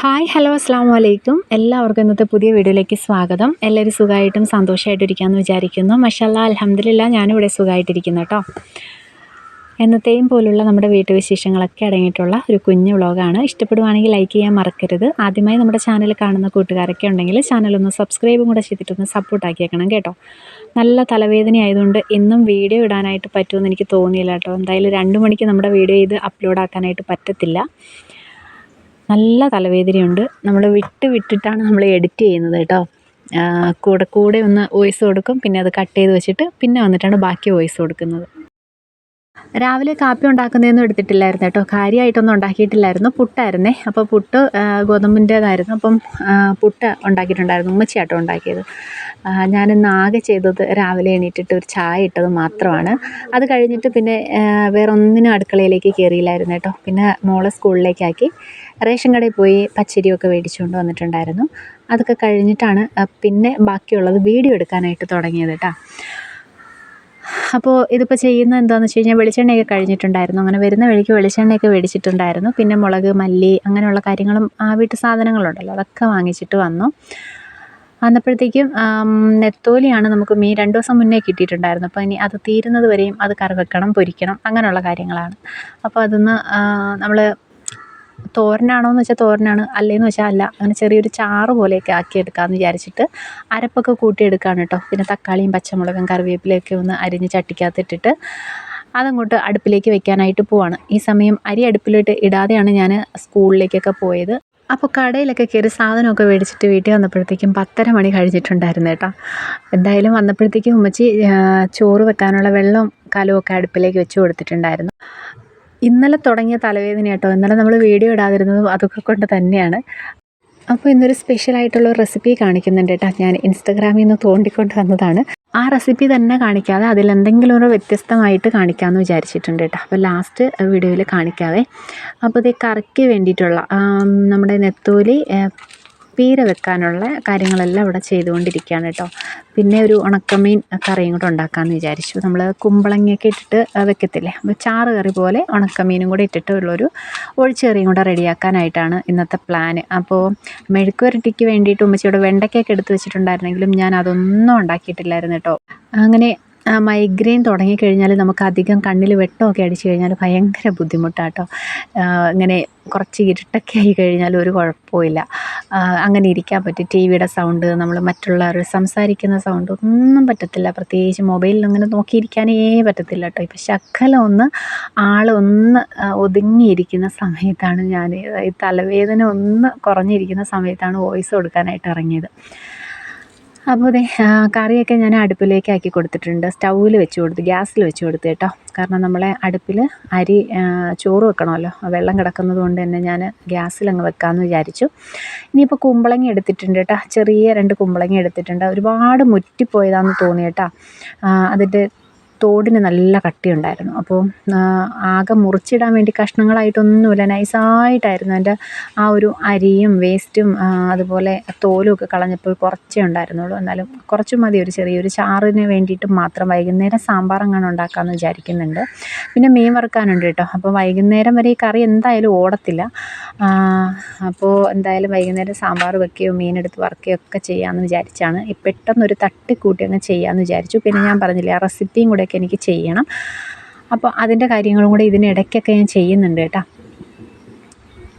Hi hello അസ്സാം വലൈക്കും എല്ലാവർക്കും ഇന്നത്തെ പുതിയ വീഡിയോയിലേക്ക് സ്വാഗതം. എല്ലാവരും സുഖമായിട്ടും സന്തോഷമായിട്ടിരിക്കാമെന്ന് വിചാരിക്കുന്നു. മഷാല്ല അലഹമ്മദില്ല ഞാനിവിടെ സുഖമായിട്ടിരിക്കുന്നു കേട്ടോ എന്നത്തെയും പോലുള്ള നമ്മുടെ വീട്ടുവിശേഷങ്ങളൊക്കെ അടങ്ങിയിട്ടുള്ള ഒരു കുഞ്ഞു വ്ളോഗാണ്. ഇഷ്ടപ്പെടുവാണെങ്കിൽ ലൈക്ക് ചെയ്യാൻ മറക്കരുത്. ആദ്യമായി നമ്മുടെ ചാനൽ കാണുന്ന കൂട്ടുകാരൊക്കെ ഉണ്ടെങ്കിൽ ചാനലൊന്ന് സബ്സ്ക്രൈബും കൂടെ ചെയ്തിട്ടൊന്ന് സപ്പോർട്ടാക്കിയേക്കണം കേട്ടോ. നല്ല തലവേദന ആയതുകൊണ്ട് ഇന്നും വീഡിയോ ഇടാനായിട്ട് പറ്റുമെന്ന് എനിക്ക് തോന്നിയില്ല കേട്ടോ എന്തായാലും രണ്ട് മണിക്ക് നമ്മുടെ വീഡിയോ ഇത് അപ്ലോഡ് ആക്കാനായിട്ട് പറ്റത്തില്ല. നല്ല തലവേദനയുണ്ട്. നമ്മൾ വിട്ട് വിട്ടിട്ടാണ് നമ്മൾ എഡിറ്റ് ചെയ്യുന്നത് കേട്ടോ. കൂടെ കൂടെ ഒന്ന് വോയിസ് കൊടുക്കും പിന്നെ അത് കട്ട് ചെയ്ത് വെച്ചിട്ട് പിന്നെ വന്നിട്ടാണ് ബാക്കി വോയിസ് കൊടുക്കുന്നത്. രാവിലെ കാപ്പി ഉണ്ടാക്കുന്നതൊന്നും എടുത്തിട്ടില്ലായിരുന്നു കേട്ടോ. കാര്യമായിട്ടൊന്നും ഉണ്ടാക്കിയിട്ടില്ലായിരുന്നു. പുട്ടായിരുന്നേ. അപ്പോൾ പുട്ട് ഗോതമ്പിന്റേതായിരുന്നു. അപ്പം പുട്ട് ഉണ്ടാക്കിയിട്ടുണ്ടായിരുന്നു. ഉമ്മച്ചിയാട്ടോ ഉണ്ടാക്കിയത്. ഞാനിന്ന് ആകെ ചെയ്തത് രാവിലെ എണീറ്റിട്ട് ഒരു ചായ ഇട്ടത് മാത്രമാണ്. അത് കഴിഞ്ഞിട്ട് പിന്നെ വേറെ ഒന്നിനും അടുക്കളയിലേക്ക് കയറിയില്ലായിരുന്നു കേട്ടോ. പിന്നെ മോളെ സ്കൂളിലേക്കാക്കി റേഷൻ കടയിൽ പോയി പച്ചരിയൊക്കെ മേടിച്ചുകൊണ്ട് വന്നിട്ടുണ്ടായിരുന്നു. അതൊക്കെ കഴിഞ്ഞിട്ടാണ് പിന്നെ ബാക്കിയുള്ളത് വീഡിയോ എടുക്കാനായിട്ട് തുടങ്ങിയത് കേട്ടോ. അപ്പോൾ ഇതിപ്പോൾ ചെയ്യുന്നത് എന്താണെന്ന് വെച്ച് കഴിഞ്ഞാൽ വെളിച്ചെണ്ണയൊക്കെ കഴിഞ്ഞിട്ടുണ്ടായിരുന്നു. അങ്ങനെ വരുന്ന വഴിക്ക് വെളിച്ചെണ്ണയൊക്കെ മേടിച്ചിട്ടുണ്ടായിരുന്നു പിന്നെ മുളക് മല്ലി അങ്ങനെയുള്ള കാര്യങ്ങളും ആ വീട്ടു സാധനങ്ങളുണ്ടല്ലോ. അതൊക്കെ വാങ്ങിച്ചിട്ട് വന്നു. വന്നപ്പോഴത്തേക്കും നെത്തോലിയാണ് നമുക്ക് മീൻ രണ്ട് ദിവസം മുന്നേ കിട്ടിയിട്ടുണ്ടായിരുന്നു. അപ്പോൾ ഇനി അത് തീരുന്നത് വരെയും അത് കറി വെക്കണം പൊരിക്കണം അങ്ങനെയുള്ള കാര്യങ്ങളാണ്. അപ്പോൾ അതൊന്ന് നമ്മൾ തോരനാണോ എന്ന് വെച്ചാൽ തോരനാണ് അല്ലേന്ന് വെച്ചാൽ അല്ല. അങ്ങനെ ചെറിയൊരു ചാറ് പോലെയൊക്കെ ആക്കി എടുക്കാമെന്ന് വിചാരിച്ചിട്ട് അരപ്പൊക്കെ കൂട്ടിയെടുക്കുകയാണ് കേട്ടോ. പിന്നെ തക്കാളിയും പച്ചമുളകും കറിവേപ്പിലയൊക്കെ ഒന്ന് അരിഞ്ഞ് ചട്ടിക്കകത്തിട്ടിട്ട് അതങ്ങോട്ട് അടുപ്പിലേക്ക് വെക്കാനായിട്ട് പോവാണ്. ഈ സമയം അരി അടുപ്പിലോട്ട് ഇടാതെയാണ് ഞാൻ സ്കൂളിലേക്കൊക്കെ പോയത്. അപ്പോൾ കടയിലൊക്കെ കയറി സാധനമൊക്കെ മേടിച്ചിട്ട് വീട്ടിൽ വന്നപ്പോഴത്തേക്കും പത്തര മണി കഴിഞ്ഞിട്ടുണ്ടായിരുന്നു കേട്ടോ. എന്തായാലും വന്നപ്പോഴത്തേക്കും ഉമ്മച്ചി ചോറ് വെക്കാനുള്ള വെള്ളം കലമൊക്കെ അടുപ്പിലേക്ക് വെച്ച് കൊടുത്തിട്ടുണ്ടായിരുന്നു. ഇന്നലെ തുടങ്ങിയ തലവേദന കേട്ടോ ഇന്നലെ നമ്മൾ വീഡിയോ ഇടാതിരുന്നതും അതൊക്കെ കൊണ്ട് തന്നെയാണ്. അപ്പോൾ ഇന്നൊരു സ്പെഷ്യലായിട്ടുള്ള റെസിപ്പി കാണിക്കുന്നുണ്ട് കേട്ടോ. ഞാൻ ഇൻസ്റ്റഗ്രാമിൽ നിന്ന് തോണ്ടിക്കൊണ്ട് വന്നതാണ്. ആ റെസിപ്പി തന്നെ കാണിക്കാതെ അതിലെന്തെങ്കിലും ഒരു വ്യത്യസ്തമായിട്ട് കാണിക്കാമെന്ന് വിചാരിച്ചിട്ടുണ്ട് കേട്ടോ. അപ്പോൾ ലാസ്റ്റ് വീഡിയോയിൽ കാണിക്കാവേ. അപ്പോൾ ഇത് കറിക്ക് വേണ്ടിയിട്ടുള്ള നമ്മുടെ നെത്തോലി പീര വെക്കാനുള്ള കാര്യങ്ങളെല്ലാം ഇവിടെ ചെയ്തുകൊണ്ടിരിക്കുകയാണ് കേട്ടോ. പിന്നെ ഒരു ഉണക്കമീൻ കറിയും കൂടെ ഉണ്ടാക്കാമെന്ന് വിചാരിച്ചു. നമ്മൾ കുമ്പളങ്ങയൊക്കെ ഇട്ടിട്ട് വെക്കത്തില്ലേ? അപ്പോൾ ചാറ് കറി പോലെ ഉണക്കമീനും കൂടെ ഇട്ടിട്ട് ഉള്ളൊരു ഒഴിച്ചുകറിയും കൂടെ റെഡിയാക്കാനായിട്ടാണ് ഇന്നത്തെ പ്ലാന് അപ്പോൾ മെഴുക്കുവരട്ടിക്ക് വേണ്ടിയിട്ട് ഉമ്മച്ചിയുടെ വെണ്ടയ്ക്കൊക്കെ എടുത്ത് വെച്ചിട്ടുണ്ടായിരുന്നെങ്കിലും ഞാൻ അതൊന്നും ഉണ്ടാക്കിയിട്ടില്ലായിരുന്നു കേട്ടോ. അങ്ങനെ മൈഗ്രെയിൻ തുടങ്ങിക്കഴിഞ്ഞാൽ നമുക്ക് അധികം കണ്ണിൽ വെട്ടമൊക്കെ അടിച്ചു കഴിഞ്ഞാൽ ഭയങ്കര ബുദ്ധിമുട്ടാണ് കേട്ടോ. ഇങ്ങനെ കുറച്ച് ഇരുട്ടൊക്കെ ആയി കഴിഞ്ഞാൽ ഒരു കുഴപ്പമില്ല അങ്ങനെ ഇരിക്കാൻ പറ്റും. ടി വിയുടെ സൗണ്ട് നമ്മൾ മറ്റുള്ളവർ സംസാരിക്കുന്ന സൗണ്ട് ഒന്നും പറ്റത്തില്ല. പ്രത്യേകിച്ച് മൊബൈലിൽ അങ്ങനെ നോക്കിയിരിക്കാനേ പറ്റത്തില്ല കേട്ടോ ഇപ്പം ശക്കലം ഒന്ന് ആൾ ഒന്ന് ഒതുങ്ങിയിരിക്കുന്ന സമയത്താണ് ഞാൻ ഈ തലവേദന ഒന്ന് കുറഞ്ഞിരിക്കുന്ന സമയത്താണ് വോയിസ് കൊടുക്കാനായിട്ട് ഇറങ്ങിയത്. അപ്പോൾ അതെ കറിയൊക്കെ ഞാൻ അടുപ്പിലേക്ക് ആക്കി കൊടുത്തിട്ടുണ്ട്. സ്റ്റൗവിൽ വെച്ച് കൊടുത്ത് ഗ്യാസിൽ വെച്ച് കൊടുത്തു കേട്ടോ. കാരണം നമ്മളെ അടുപ്പിൽ അരി ചോറ് വെക്കണമല്ലോ. വെള്ളം കിടക്കുന്നത് കൊണ്ട് തന്നെ ഞാൻ ഗ്യാസിലങ്ങ് വെക്കാമെന്ന് വിചാരിച്ചു. ഇനിയിപ്പോൾ കുമ്പളങ്ങ എടുത്തിട്ടുണ്ട് കേട്ടോ. ചെറിയ രണ്ട് കുമ്പളങ്ങ എടുത്തിട്ടുണ്ട്. ഒരുപാട് മുറ്റിപ്പോയതാണെന്ന് തോന്നി കേട്ടോ. അതിന്റെ തോടിന് നല്ല കട്ടിയുണ്ടായിരുന്നു. അപ്പോൾ ആകെ മുറിച്ചിടാൻ വേണ്ടി കഷ്ണങ്ങളായിട്ടൊന്നുമില്ല. നൈസായിട്ടായിരുന്നു. എന്റെ ആ ഒരു അരിയും വേസ്റ്റും അതുപോലെ തോലും ഒക്കെ കളഞ്ഞപ്പോൾ കുറച്ചേ ഉണ്ടായിരുന്നുള്ളൂ. എന്നാലും കുറച്ച് മതി ഒരു ചെറിയൊരു ചാറിന് വേണ്ടിയിട്ട് മാത്രം വൈകുന്നേരം സാമ്പാർ അങ്ങനെ ഉണ്ടാക്കാമെന്ന് വിചാരിക്കുന്നുണ്ട്. പിന്നെ മീൻ വറുക്കാനുണ്ട് കേട്ടോ. അപ്പോൾ വൈകുന്നേരം വരെ ഈ കറി എന്തായാലും ഓടത്തില്ല. അപ്പോൾ എന്തായാലും വൈകുന്നേരം സാമ്പാർ വെക്കുകയോ മീനെടുത്ത് വറുക്കുകയോ ഒക്കെ ചെയ്യാമെന്ന് വിചാരിച്ചാണ്. പെട്ടെന്നൊരു തട്ടിക്കൂട്ടി അങ്ങ് ചെയ്യാമെന്ന് വിചാരിച്ചു. പിന്നെ ഞാൻ പറഞ്ഞില്ലേ ആ റെസിപ്പിയും കൂടെ ഒക്കെ എനിക്ക് ചെയ്യണം. അപ്പോൾ അതിന്റെ കാര്യങ്ങളും കൂടെ ഇതിനിടയ്ക്കൊക്കെ ഞാൻ ചെയ്യുന്നുണ്ട് കേട്ടോ.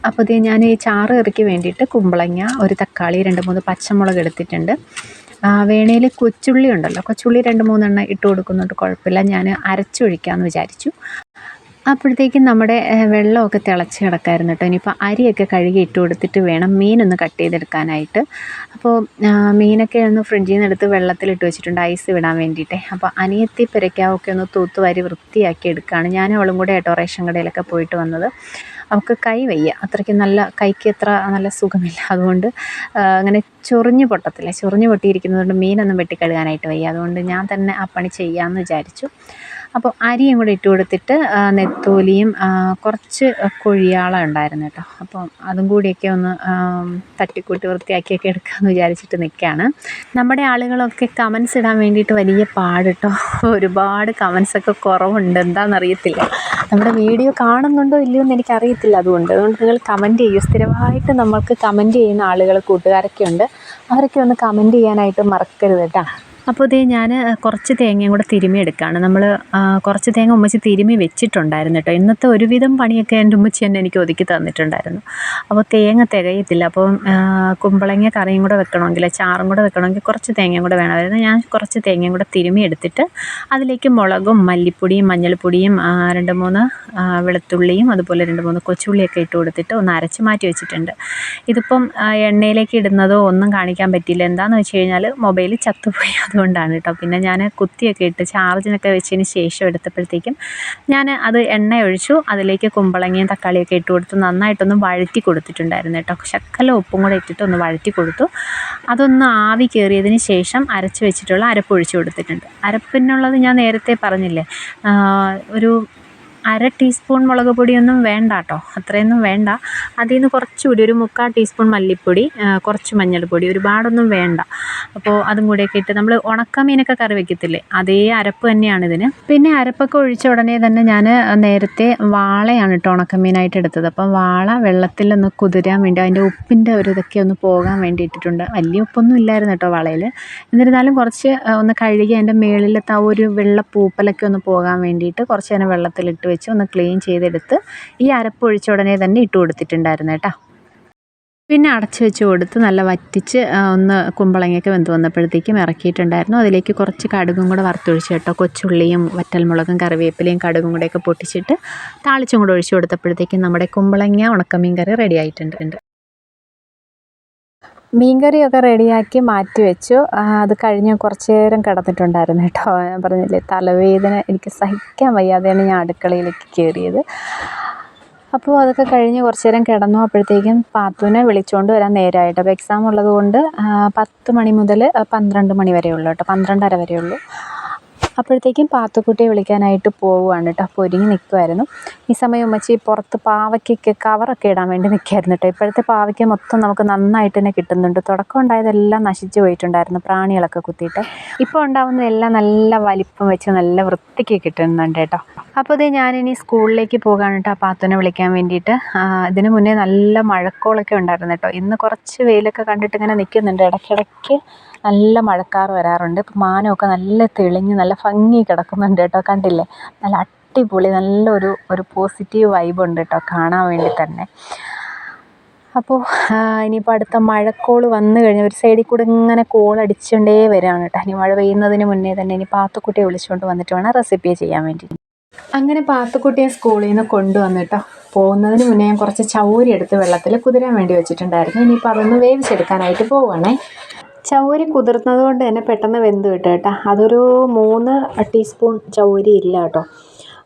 അപ്പോൾ ഇത് ഞാൻ ഈ ചാറ് കറിക്ക് വേണ്ടിയിട്ട് കുമ്പളങ്ങ ഒരു തക്കാളി രണ്ട് മൂന്ന് പച്ചമുളക് എടുത്തിട്ടുണ്ട്. വേണേൽ കൊച്ചുള്ളി ഉണ്ടല്ലോ. കൊച്ചുള്ളി രണ്ട് മൂന്നെണ്ണം ഇട്ട് കൊടുക്കുന്നുണ്ട്. കുഴപ്പമില്ല. ഞാൻ അരച്ചൊഴിക്കാമെന്ന് വിചാരിച്ചു. അപ്പോഴത്തേക്കും നമ്മുടെ വെള്ളമൊക്കെ തിളച്ച് കിടക്കായിരുന്നു കേട്ടോ. ഇനിയിപ്പോൾ അരിയൊക്കെ കഴുകി ഇട്ട് കൊടുത്തിട്ട് വേണം മീനൊന്ന് കട്ട് ചെയ്തെടുക്കാനായിട്ട്. അപ്പോൾ മീനൊക്കെ ഒന്ന് ഫ്രിഡ്ജിൽ നിന്ന് എടുത്ത് വെള്ളത്തിലിട്ട് വെച്ചിട്ടുണ്ട്. ഐസ് വിടാൻ വേണ്ടിയിട്ട്. അപ്പോൾ അനിയത്തി പെരയ്ക്കാവൊക്കെ ഒന്ന് തൂത്തുവാരി വൃത്തിയാക്കി എടുക്കുകയാണ്. ഞാൻ അവളും കൂടെ കേട്ടോ റേഷൻ കടയിലൊക്കെ പോയിട്ട് വന്നത്. അവൾക്ക് കൈ വയ്യ. അത്രയ്ക്ക് നല്ല കൈക്ക് അത്ര നല്ല സുഖമില്ല. അതുകൊണ്ട് അങ്ങനെ ചൊറിഞ്ഞ് പൊട്ടത്തില്ല. ചൊറിഞ്ഞ് പൊട്ടിയിരിക്കുന്നത് കൊണ്ട് മീനൊന്നും വെട്ടിക്കഴുകാനായിട്ട് വയ്യ. അതുകൊണ്ട് ഞാൻ തന്നെ ആ പണി ചെയ്യാമെന്ന് വിചാരിച്ചു. അപ്പോൾ അരിയും കൂടെ ഇട്ട് കൊടുത്തിട്ട് നെത്തോലിയും കുറച്ച് കൊഴിയാള ഉണ്ടായിരുന്നു കേട്ടോ. അപ്പം അതും കൂടിയൊക്കെ ഒന്ന് തട്ടിക്കൂട്ടി വൃത്തിയാക്കിയൊക്കെ എടുക്കാമെന്ന് വിചാരിച്ചിട്ട് നിൽക്കുകയാണ് നമ്മുടെ ആളുകളൊക്കെ കമൻസ് ഇടാൻ വേണ്ടിയിട്ട് വലിയ പാട് കേട്ടോ. ഒരുപാട് കമൻസൊക്കെ കുറവുണ്ട്. എന്താണെന്നറിയത്തില്ല നമ്മുടെ വീഡിയോ കാണുന്നുണ്ടോ ഇല്ലയോ എന്ന് എനിക്കറിയത്തില്ല അതുകൊണ്ട്. അതുകൊണ്ട് നിങ്ങൾ കമന്റ് ചെയ്യൂ. സ്ഥിരമായിട്ട് നമ്മൾക്ക് കമന്റ് ചെയ്യുന്ന ആളുകൾ കൂട്ടുകാരൊക്കെ ഉണ്ട്. അവരൊക്കെ ഒന്ന് കമന്റ് ചെയ്യാനായിട്ട് മറക്കരുത് കേട്ടോ. അപ്പോൾ ഇതേ ഞാൻ കുറച്ച് തേങ്ങയും കൂടെ തിരുമി എടുക്കുകയാണ് നമ്മൾ കുറച്ച് തേങ്ങ ഉമ്മച്ചി തിരുമി വെച്ചിട്ടുണ്ടായിരുന്നു കേട്ടോ. ഇന്നത്തെ ഒരുവിധം പണിയൊക്കെ എന്റെ ഉമ്മച്ചി തന്നെ എനിക്ക് ഒതുക്കി തന്നിട്ടുണ്ടായിരുന്നു. അപ്പോൾ തേങ്ങ തികയത്തില്ല. അപ്പോൾ കുമ്പളങ്ങ കറിയും കൂടെ വെക്കണമെങ്കിൽ ചാറും കൂടെ വെക്കണമെങ്കിൽ കുറച്ച് തേങ്ങയും കൂടെ വേണമായിരുന്നു ഞാൻ കുറച്ച് തേങ്ങയും കൂടെ തിരുമി എടുത്തിട്ട് അതിലേക്ക് മുളകും മല്ലിപ്പൊടിയും മഞ്ഞൾപ്പൊടിയും രണ്ട് മൂന്ന് വെളുത്തുള്ളിയും അതുപോലെ രണ്ട് മൂന്ന് കൊച്ചുള്ളിയൊക്കെ ഇട്ട് കൊടുത്തിട്ട് ഒന്ന് അരച്ച് മാറ്റി വെച്ചിട്ടുണ്ട്. ഇതിപ്പം എണ്ണയിലേക്ക് ഇടുന്നതോ ഒന്നും കാണിക്കാൻ പറ്റില്ല. എന്താണെന്ന് വെച്ച് കഴിഞ്ഞാൽ മൊബൈൽ ചത്തുപോയി. അതുകൊണ്ടാണ് കേട്ടോ പിന്നെ ഞാൻ കുത്തിയൊക്കെ ഇട്ട് ചാർജിനൊക്കെ വെച്ചതിന് ശേഷം എടുത്തപ്പോഴത്തേക്കും ഞാൻ അത് എണ്ണ ഒഴിച്ചു അതിലേക്ക് കുമ്പളങ്ങയും തക്കാളിയൊക്കെ ഇട്ട് കൊടുത്ത്. നന്നായിട്ടൊന്ന് വഴറ്റി കൊടുത്തിട്ടുണ്ടായിരുന്നു കേട്ടോ ശക്കല ഉപ്പും കൂടെ ഇട്ടിട്ട് ഒന്ന് വഴറ്റി കൊടുത്തു. അതൊന്ന് ആവി കയറിയതിന് ശേഷം അരച്ച് വെച്ചിട്ടുള്ള അരപ്പ് ഒഴിച്ച് കൊടുത്തിട്ടുണ്ട്. അരപ്പിനുള്ളത് ഞാൻ നേരത്തെ പറഞ്ഞില്ലേ ഒരു അര ടീസ്പൂൺ മുളക് പൊടിയൊന്നും വേണ്ട കേട്ടോ. അത്രയൊന്നും വേണ്ട. അതിൽ നിന്ന് കുറച്ചുകൂടി ഒരു മുക്കാൽ ടീസ്പൂൺ മല്ലിപ്പൊടി കുറച്ച് മഞ്ഞൾപ്പൊടി ഒരുപാടൊന്നും വേണ്ട. അപ്പോൾ അതും കൂടിയൊക്കെ ഇട്ട് നമ്മൾ ഉണക്കമീനൊക്കെ കറി വെക്കത്തില്ലേ? അതേ അരപ്പ് തന്നെയാണ് ഇതിന്. പിന്നെ അരപ്പൊക്കെ ഒഴിച്ച ഉടനെ തന്നെ ഞാൻ നേരത്തെ വാളയാണ് കേട്ടോ ഉണക്കമീനായിട്ട് എടുത്തത്. അപ്പം വാള വെള്ളത്തിലൊന്ന് കുതിരാൻ വേണ്ടി അതിന്റെ ഉപ്പിന്റെ ഒരു ഇതൊക്കെ ഒന്ന് പോകാൻ വേണ്ടി ഇട്ടിട്ടുണ്ട്. വലിയ ഉപ്പൊന്നും ഇല്ലായിരുന്നു കേട്ടോ വളയിൽ എന്നിരുന്നാലും കുറച്ച് ഒന്ന് കഴുകി അതിന്റെ മേളിലത്തെ ആ ഒരു വെള്ള പൂപ്പലൊക്കെ ഒന്ന് പോകാൻ വേണ്ടിയിട്ട് കുറച്ച് നേരം വെള്ളത്തിലിട്ട് വെച്ച് ഒന്ന് ക്ലീൻ ചെയ്തെടുത്ത് ഈ അരപ്പ് ഒഴിച്ച ഉടനെ തന്നെ ഇട്ട് കൊടുത്തിട്ടുണ്ടായിരുന്നു കേട്ടോ. പിന്നെ അടച്ചു വെച്ച് കൊടുത്ത് നല്ല വറ്റിച്ച് ഒന്ന് കുമ്പളങ്ങയൊക്കെ വെന്ത് വന്നപ്പോഴത്തേക്കും ഇറക്കിയിട്ടുണ്ടായിരുന്നു. അതിലേക്ക് കുറച്ച് കടുകും കൂടെ വറുത്തൊഴിച്ച് കേട്ടോ. കൊച്ചുള്ളിയും വറ്റൽമുളകും കറിവേപ്പിലയും കടുകും കൂടെയൊക്കെ പൊട്ടിച്ചിട്ട് താളിച്ചും കൂടെ ഒഴിച്ച് കൊടുത്തപ്പോഴത്തേക്കും നമ്മുടെ കുമ്പളങ്ങ ഉണക്കമീൻ കറി റെഡി ആയിട്ടുണ്ട്. മീൻകറിയൊക്കെ റെഡിയാക്കി മാറ്റി വെച്ചു. അത് കഴിഞ്ഞ് കുറച്ച് നേരം കിടന്നിട്ടുണ്ടായിരുന്നു കേട്ടോ. ഞാൻ പറഞ്ഞില്ലേ തലവേദന എനിക്ക് സഹിക്കാൻ വയ്യാതെയാണ് ഞാൻ അടുക്കളയിലേക്ക് കയറിയത്. അപ്പോൾ അതൊക്കെ കഴിഞ്ഞ് കുറച്ച് നേരം കിടന്നു. അപ്പോഴത്തേക്കും പാത്തുവിനെ വിളിച്ചുകൊണ്ട് വരാൻ നേരമായിട്ട് അപ്പോൾ എക്സാം ഉള്ളത് കൊണ്ട് പത്ത് മണി മുതൽ പന്ത്രണ്ട് മണി വരെ ഉള്ളൂ കേട്ടോ. പന്ത്രണ്ടര വരെ ഉള്ളൂ. അപ്പോഴത്തേക്കും പാത്തുക്കുട്ടിയെ വിളിക്കാനായിട്ട് പോവുകയാണ് കേട്ടോ. അപ്പോൾ ഒരുങ്ങി നിൽക്കുമായിരുന്നു ഈ സമയം ഉമ്മച്ചി പുറത്ത് പാവയ്ക്കൊക്കെ കവറൊക്കെ ഇടാൻ വേണ്ടി നിൽക്കുകയായിരുന്നു കേട്ടോ. ഇപ്പോഴത്തെ പാവയ്ക്ക മൊത്തം നമുക്ക് നന്നായിട്ട് തന്നെ കിട്ടുന്നുണ്ട്. തുടക്കം ഉണ്ടായതെല്ലാം നശിച്ചു പോയിട്ടുണ്ടായിരുന്നു പ്രാണികളൊക്കെ കുത്തിയിട്ട്. ഇപ്പോൾ ഉണ്ടാവുന്നതെല്ലാം നല്ല വലിപ്പം വെച്ച് നല്ല വൃത്തിക്ക് കിട്ടുന്നുണ്ട് കേട്ടോ. അപ്പോൾ ഇത് ഞാനിനി സ്കൂളിലേക്ക് പോകാൻ കേട്ടോ പാത്തുനെ വിളിക്കാൻ വേണ്ടിയിട്ട്. ഇതിനു മുന്നേ നല്ല മഴക്കോളൊക്കെ ഉണ്ടായിരുന്നു കേട്ടോ. ഇന്ന് കുറച്ച് വെയിലൊക്കെ കണ്ടിട്ട് ഇങ്ങനെ നിൽക്കുന്നുണ്ട്. ഇടയ്ക്കിടയ്ക്ക് നല്ല മഴക്കാറ് വരാറുണ്ട്. ഇപ്പം മാനമൊക്കെ നല്ല തെളിഞ്ഞ് നല്ല ഭംഗി കിടക്കുന്നുണ്ട് കേട്ടോ. കണ്ടില്ലേ? നല്ല അടിപൊളി നല്ലൊരു ഒരു പോസിറ്റീവ് വൈബ് ഉണ്ട് കേട്ടോ കാണാൻ വേണ്ടി തന്നെ. അപ്പോൾ ഇനിയിപ്പോൾ അടുത്ത മഴക്കോൾ വന്നു കഴിഞ്ഞാൽ ഒരു സൈഡിൽ കൂടെ ഇങ്ങനെ കോൾ അടിച്ചുകൊണ്ടേ വരികയാണ് കേട്ടോ. ഇനി മഴ പെയ്യുന്നതിന് മുന്നേ തന്നെ ഇനി പാത്തുക്കുട്ടിയെ വിളിച്ചുകൊണ്ട് വന്നിട്ട് വേണം റെസിപ്പി ചെയ്യാൻ വേണ്ടി. അങ്ങനെ പാത്തുക്കുട്ടിയെ സ്കൂളിൽ നിന്ന് കൊണ്ടുവന്നിട്ടോ പോകുന്നതിന് മുന്നേ ഞാൻ കുറച്ച് ചൗരി എടുത്ത് വെള്ളത്തിൽ കുതിരാൻ വേണ്ടി വെച്ചിട്ടുണ്ടായിരുന്നു. ഇനിയിപ്പോൾ അതൊന്ന് വേവിച്ചെടുക്കാനായിട്ട് പോവുകയാണേ ചൗരി കുതിർന്നത് കൊണ്ട് തന്നെ പെട്ടെന്ന് വെന്ത് കിട്ടും കേട്ടോ. അതൊരു മൂന്ന് ടീസ്പൂൺ ചൗരി ഇല്ല കേട്ടോ.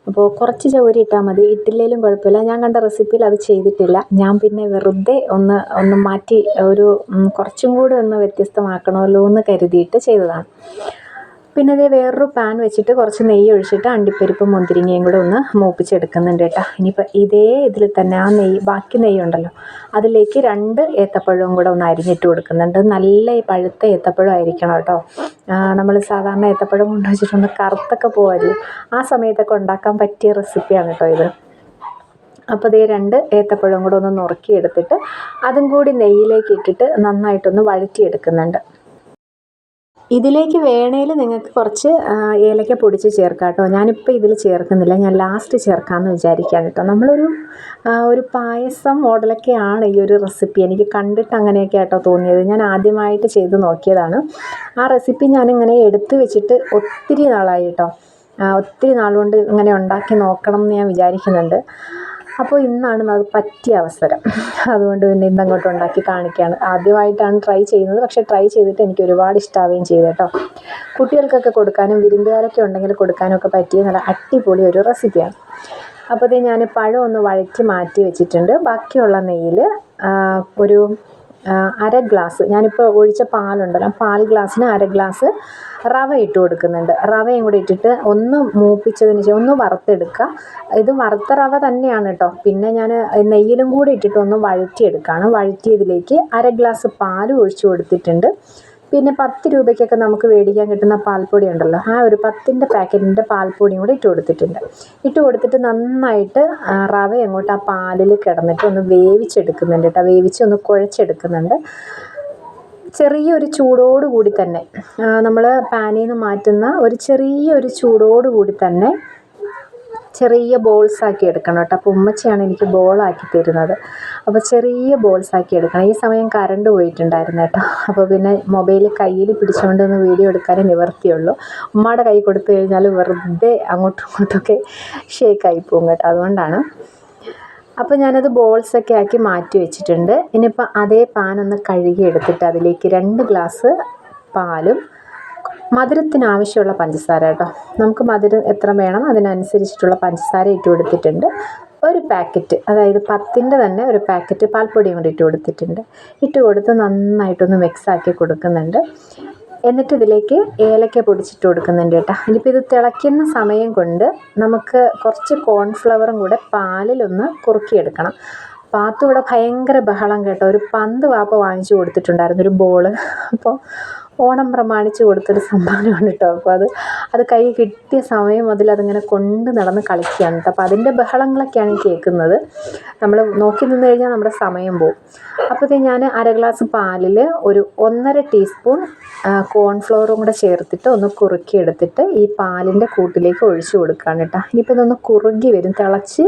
അപ്പോൾ കുറച്ച് ചവരി ഇട്ടാൽ മതി. ഇട്ടില്ലെങ്കിലും കുഴപ്പമില്ല. ഞാൻ കണ്ട റെസിപ്പിയിൽ അത് ചെയ്തിട്ടില്ല. ഞാൻ പിന്നെ വെറുതെ ഒന്ന് ഒന്ന് മാറ്റി ഒരു കുറച്ചും കൂടി ഒന്ന് വ്യത്യസ്തമാക്കണമല്ലോ എന്ന് കരുതിയിട്ട് ചെയ്തതാണ്. പിന്നെ അതേ വേറൊരു പാൻ വെച്ചിട്ട് കുറച്ച് നെയ്യ് ഒഴിച്ചിട്ട് അണ്ടിപ്പരിപ്പും മുന്തിരിങ്ങയും കൂടെ ഒന്ന് മൂപ്പിച്ചെടുക്കുന്നുണ്ട് കേട്ടോ. ഇനിയിപ്പോൾ ഇതേ ഇതിൽ തന്നെ ആ നെയ്യ് ബാക്കി നെയ്യ് ഉണ്ടല്ലോ അതിലേക്ക് രണ്ട് ഏത്തപ്പഴവും കൂടെ ഒന്ന് അരിഞ്ഞിട്ട് കൊടുക്കുന്നുണ്ട്. നല്ല പഴുത്ത ഏത്തപ്പഴം ആയിരിക്കണം കേട്ടോ. നമ്മൾ സാധാരണ ഏത്തപ്പഴം കൊണ്ടു വെച്ചിട്ടൊന്ന് കറുത്തൊക്കെ പോകരുത് ആ സമയത്തൊക്കെ ഉണ്ടാക്കാൻ പറ്റിയ റെസിപ്പിയാണ് കേട്ടോ ഇത്. അപ്പോൾ ഇതേ രണ്ട് ഏത്തപ്പഴവും കൂടെ ഒന്ന് നുറുക്കിയെടുത്തിട്ട് അതും കൂടി നെയ്യിലേക്ക് ഇട്ടിട്ട് നന്നായിട്ടൊന്ന് വഴറ്റിയെടുക്കുന്നുണ്ട്. ഇതിലേക്ക് വേണേൽ നിങ്ങൾക്ക് കുറച്ച് ഏലക്ക പൊടിച്ച് ചേർക്കാം കേട്ടോ ഞാനിപ്പോൾ ഇതിൽ ചേർക്കുന്നില്ല. ഞാൻ ലാസ്റ്റ് ചേർക്കാമെന്ന് വിചാരിക്കാം കേട്ടോ നമ്മളൊരു ഒരു പായസം മോഡലൊക്കെയാണ് ഈ ഒരു റെസിപ്പി എനിക്ക് കണ്ടിട്ട് അങ്ങനെയൊക്കെ ആട്ടോ തോന്നിയത്. ഞാൻ ആദ്യമായിട്ട് ചെയ്ത് നോക്കിയതാണ്. ആ റെസിപ്പി ഞാനിങ്ങനെ എടുത്തു വെച്ചിട്ട് ഒത്തിരി നാളായി കേട്ടോ ഒത്തിരി നാളുകൊണ്ട് ഇങ്ങനെ ഉണ്ടാക്കി നോക്കണം എന്ന് ഞാൻ വിചാരിക്കുന്നുണ്ട്. അപ്പോൾ ഇന്നാണ് അത് പറ്റിയ അവസരം. അതുകൊണ്ട് പിന്നെ ഇന്നങ്ങോട്ട് ഉണ്ടാക്കി കാണിക്കുകയാണ് ആദ്യമായിട്ടാണ് ട്രൈ ചെയ്യുന്നത്. പക്ഷേ ട്രൈ ചെയ്തിട്ട് എനിക്ക് ഒരുപാട് ഇഷ്ടാവുകയും ചെയ്തു കേട്ടോ. കുട്ടികൾക്കൊക്കെ കൊടുക്കാനും വിരുന്നുകാരൊക്കെ ഉണ്ടെങ്കിൽ കൊടുക്കാനൊക്കെ പറ്റിയ നല്ല അടിപൊളി ഒരു റെസിപ്പിയാണ് അപ്പോൾ ഇത് ഞാൻ പഴം ഒന്ന് വഴറ്റി മാറ്റി വെച്ചിട്ടുണ്ട്. ബാക്കിയുള്ള നെയ്യിൽ ഒരു അര ഗ്ലാസ്. ഞാനിപ്പോൾ ഒഴിച്ച പാലുണ്ടല്ലോ പാൽ ഗ്ലാസ്സിന് അര ഗ്ലാസ് റവ ഇട്ട് കൊടുക്കുന്നുണ്ട്. റവയും കൂടി ഇട്ടിട്ട് ഒന്ന് മൂപ്പിച്ചതിന് ശേഷം ഒന്ന് വറുത്തെടുക്കുക. ഇത് വറുത്ത റവ തന്നെയാണ് കേട്ടോ പിന്നെ ഞാൻ നെയ്യിലും കൂടി ഇട്ടിട്ട് ഒന്ന് വഴറ്റിയെടുക്കുകയാണ്. വഴറ്റിയതിലേക്ക് അര ഗ്ലാസ് പാൽ ഒഴിച്ചു കൊടുത്തിട്ടുണ്ട്. പിന്നെ പത്ത് രൂപയ്ക്കൊക്കെ നമുക്ക് മേടിക്കാൻ കിട്ടുന്ന പാൽപ്പൊടി ഉണ്ടല്ലോ. ആ ഒരു പത്തിന്റെ പാക്കറ്റിന്റെ പാൽപ്പൊടിയും കൂടി ഇട്ട് കൊടുത്തിട്ടുണ്ട്. ഇട്ട് കൊടുത്തിട്ട് നന്നായിട്ട് റവ അങ്ങോട്ട് ആ പാലിൽ കിടന്നിട്ട് ഒന്ന് വേവിച്ചെടുക്കുന്നുണ്ട് കേട്ടോ. വേവിച്ച് ഒന്ന് കുഴച്ചെടുക്കുന്നുണ്ട്. ചെറിയൊരു ചൂടോട് കൂടി തന്നെ നമ്മൾ പാനിൽ നിന്ന് മാറ്റുന്ന ഒരു ചെറിയൊരു ചൂടോട് കൂടി തന്നെ ചെറിയ ബോൾസ് ആക്കി എടുക്കണം കേട്ടോ. അപ്പോൾ ഉമ്മച്ചയാണ് എനിക്ക് ബോളാക്കി തരുന്നത്. അപ്പോൾ ചെറിയ ബോൾസ് ആക്കി എടുക്കണം. ഈ സമയം കറണ്ട് പോയിട്ടുണ്ടായിരുന്നു കേട്ടോ. അപ്പോൾ പിന്നെ മൊബൈൽ കയ്യിൽ പിടിച്ചുകൊണ്ട് ഒന്ന് വീഡിയോ എടുക്കാനേ നിവർത്തിയുള്ളൂ. ഉമ്മയുടെ കൈ കൊടുത്തു കഴിഞ്ഞാൽ വെറുതെ അങ്ങോട്ടും ഇങ്ങോട്ടൊക്കെ ഷേക്കായി പോകും കേട്ടോ. അതുകൊണ്ടാണ്. അപ്പോൾ ഞാനത് ബോൾസൊക്കെ ആക്കി മാറ്റി വെച്ചിട്ടുണ്ട്. ഇനിയിപ്പോൾ അതേ പാൻ ഒന്ന് കഴുകി എടുത്തിട്ട് അതിലേക്ക് രണ്ട് ഗ്ലാസ് പാലും മധുരത്തിന് ആവശ്യമുള്ള പഞ്ചസാര കേട്ടോ. നമുക്ക് മധുരം എത്ര വേണം അതിനനുസരിച്ചിട്ടുള്ള പഞ്ചസാര ഇട്ട് കൊടുത്തിട്ടുണ്ട് ഒരു പാക്കറ്റ് അതായത് പത്തിന്റെ തന്നെ ഒരു പാക്കറ്റ് പാൽപ്പൊടിയും കൂടി ഇട്ട് കൊടുത്തിട്ടുണ്ട് ഇട്ട് കൊടുത്ത് നന്നായിട്ടൊന്ന് മിക്സ് ആക്കി കൊടുക്കുന്നുണ്ട്. എന്നിട്ട് ഇതിലേക്ക് ഏലക്ക പൊടിച്ചിട്ട് കൊടുക്കുന്നുണ്ട് കേട്ടോ. ഇനിയിപ്പോൾ ഇത് തിളയ്ക്കുന്ന സമയം കൊണ്ട് നമുക്ക് കുറച്ച് കോൺഫ്ലവറും കൂടെ പാലിലൊന്ന് കുറുക്കിയെടുക്കണം. പാത്തു ഭയങ്കര ബഹളം കേട്ടോ. ഒരു പന്ത് വാപ്പ വാങ്ങിച്ചു കൊടുത്തിട്ടുണ്ടായിരുന്നു ഒരു ബോൾ. അപ്പോൾ ഓണം പ്രമാണിച്ച് കൊടുത്തൊരു സംഭാവനയാണ് കേട്ടോ. അപ്പോൾ അത് അത് കൈ കിട്ടിയ സമയം മുതൽ അതിങ്ങനെ കൊണ്ട് നടന്ന് കളിക്കുകയാണ്. കേട്ടോ അപ്പോൾ അതിന്റെ ബഹളങ്ങളൊക്കെയാണ് കേൾക്കുന്നത്. നമ്മൾ നോക്കി നിന്ന് കഴിഞ്ഞാൽ നമ്മുടെ സമയം പോകും അപ്പോഴത്തേ ഞാൻ അര ഗ്ലാസ് പാലിൽ ഒരു ഒന്നര ടീസ്പൂൺ കോൺഫ്ലോറും കൂടെ ചേർത്തിട്ട് ഒന്ന് കുറുക്കിയെടുത്തിട്ട് ഈ പാലിന്റെ കൂട്ടിലേക്ക് ഒഴിച്ചു കൊടുക്കുകയാണ് കേട്ടോ. ഇനിയിപ്പോൾ ഇതൊന്ന് കുറുകി വരും. തിളച്ച്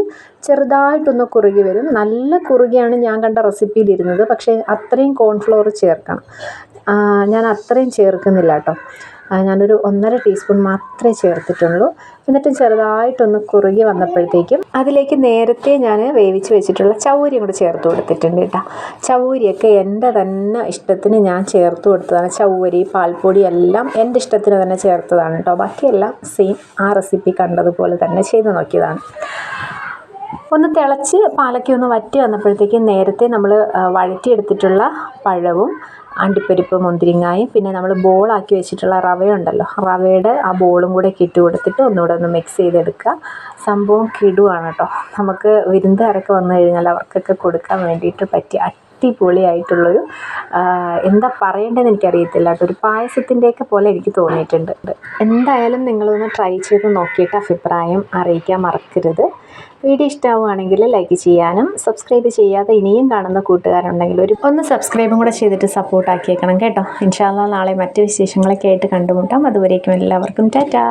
ചെറുതായിട്ടൊന്ന് കുറുകി വരും. നല്ല കുറുകിയാണ് ഞാൻ കണ്ട റെസിപ്പിയിലിരുന്നത്. പക്ഷേ അത്രയും കോൺഫ്ലോർ ചേർക്കണം. ഞാൻ അത്രയും ചേർക്കുന്നില്ല കേട്ടോ. ഞാനൊരു ഒന്നര ടീസ്പൂൺ മാത്രമേ ചേർത്തിട്ടുള്ളൂ. എന്നിട്ട് ചെറുതായിട്ടൊന്ന് കുറുകി വന്നപ്പോഴത്തേക്കും അതിലേക്ക് നേരത്തെ ഞാൻ വേവിച്ച് വെച്ചിട്ടുള്ള ചൗരിയും കൂടെ ചേർത്ത് കൊടുത്തിട്ടുണ്ട് കേട്ടോ. ചൗരിയൊക്കെ എന്റെ തന്നെ ഇഷ്ടത്തിന് ഞാൻ ചേർത്ത് കൊടുത്തതാണ്. ചൗരി പാൽപ്പൊടി എല്ലാം എന്റെ ഇഷ്ടത്തിന് തന്നെ ചേർത്തതാണ് കേട്ടോ. ബാക്കിയെല്ലാം സെയിം ആ റെസിപ്പി കണ്ടതുപോലെ തന്നെ ചെയ്ത് നോക്കിയതാണ്. ഒന്ന് തിളച്ച് പാലൊക്കെ ഒന്ന് വറ്റി വന്നപ്പോഴത്തേക്കും നേരത്തെ നമ്മൾ വഴറ്റിയെടുത്തിട്ടുള്ള പഴവും അണ്ടിപ്പരിപ്പ് മുന്തിരിങ്ങായും പിന്നെ നമ്മൾ ബോളാക്കി വെച്ചിട്ടുള്ള റവയുണ്ടല്ലോ. റവയുടെ ആ ബോളും കൂടെ ഇട്ട് കൊടുത്തിട്ട് ഒന്നുകൂടെ ഒന്ന് മിക്സ് ചെയ്തെടുക്കുക. സംഭവം കിടുവാണ് കേട്ടോ. നമുക്ക് വിരുന്നുകാരൊക്കെ വന്നു കഴിഞ്ഞാൽ അവർക്കൊക്കെ കൊടുക്കാൻ വേണ്ടിയിട്ട് പറ്റിയ അടിപൊളിയായിട്ടുള്ളൊരു എന്താ പറയേണ്ടതെന്ന് എനിക്കറിയത്തില്ല കേട്ടോ. ഒരു പായസത്തിന്റെയൊക്കെ പോലെ എനിക്ക് തോന്നിയിട്ടുണ്ട്. എന്തായാലും നിങ്ങളൊന്ന് ട്രൈ ചെയ്ത് നോക്കിയിട്ട് അഭിപ്രായം അറിയിക്കാൻ മറക്കരുത്. വീഡിയോ ഇഷ്ടമാവുകയാണെങ്കിൽ ലൈക്ക് ചെയ്യാനും സബ്സ്ക്രൈബ് ചെയ്യാതെ ഇനിയും കാണുന്ന കൂട്ടുകാരുണ്ടെങ്കിൽ ഒരു ഒന്ന് സബ്സ്ക്രൈബും കൂടെ ചെയ്തിട്ട് സപ്പോർട്ട് ആക്കിയേക്കണം കേട്ടോ. ഇൻഷാല്ല നാളെ മറ്റ് വിശേഷങ്ങളൊക്കെ ആയിട്ട് കണ്ടുമുട്ടാം. അതുവരേക്കും എല്ലാവർക്കും ടാറ്റാ.